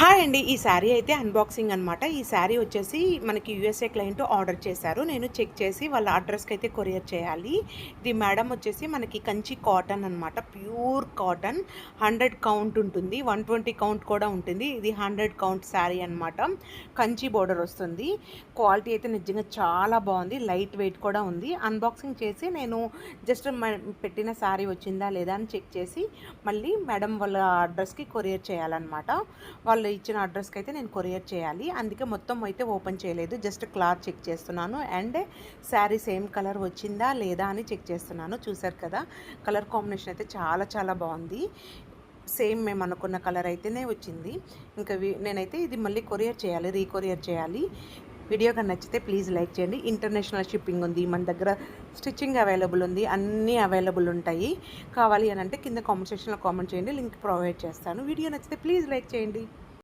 Hi అండి. ఈ శారీ అయితే అన్బాక్సింగ్ అనమాట ఈ శారీ వచ్చేసి మనకి యూఎస్ఏ క్లయింట్ ఆర్డర్ చేశారు. నేను చెక్ చేసి వాళ్ళ అడ్రస్కి అయితే కొరియర్ చేయాలి. ఇది మేడం వచ్చేసి మనకి కంచి కాటన్ అనమాట ప్యూర్ కాటన్. హండ్రెడ్ కౌంట్ ఉంటుంది. వన్ ట్వంటీ కౌంట్ కూడా ఉంటుంది. ఇది హండ్రెడ్ కౌంట్ శారీ అనమాట కంచి బోర్డర్ వస్తుంది. క్వాలిటీ అయితే నిజంగా చాలా బాగుంది. లైట్ వెయిట్ కూడా ఉంది. అన్బాక్సింగ్ చేసి నేను జస్ట్ పెట్టిన శారీ వచ్చిందా లేదా అని చెక్ చేసి మళ్ళీ మేడం వాళ్ళ అడ్రస్కి కొరియర్ చేయాలన్నమాట. వాళ్ళు ఇచ్చిన అడ్రస్కి అయితే నేను కొరియర్ చేయాలి. అందుకే మొత్తం అయితే ఓపెన్ చేయలేదు. జస్ట్ క్లాత్ చెక్ చేస్తున్నాను. అండ్ శారీ సేమ్ కలర్ వచ్చిందా లేదా అని చెక్ చేస్తున్నాను. చూసారు కదా కలర్ కాంబినేషన్ అయితే చాలా చాలా బాగుంది. సేమ్ మేము అనుకున్న కలర్ అయితేనే వచ్చింది. ఇంకా నేనైతే ఇది మళ్ళీ కొరియర్ చేయాలి రీకొరియర్ చేయాలి. వీడియో కానీ నచ్చితే ప్లీజ్ లైక్ చేయండి. ఇంటర్నేషనల్ షిప్పింగ్ ఉంది మన దగ్గర స్టిచ్చింగ్ అవైలబుల్ ఉంది అన్నీ అవైలబుల్ ఉంటాయి. కావాలి అని అంటే కింద కామెంట్ సెక్షన్లో కామెంట్ చేయండి లింక్ ప్రొవైడ్ చేస్తాను. వీడియో నచ్చితే ప్లీజ్ లైక్ చేయండి.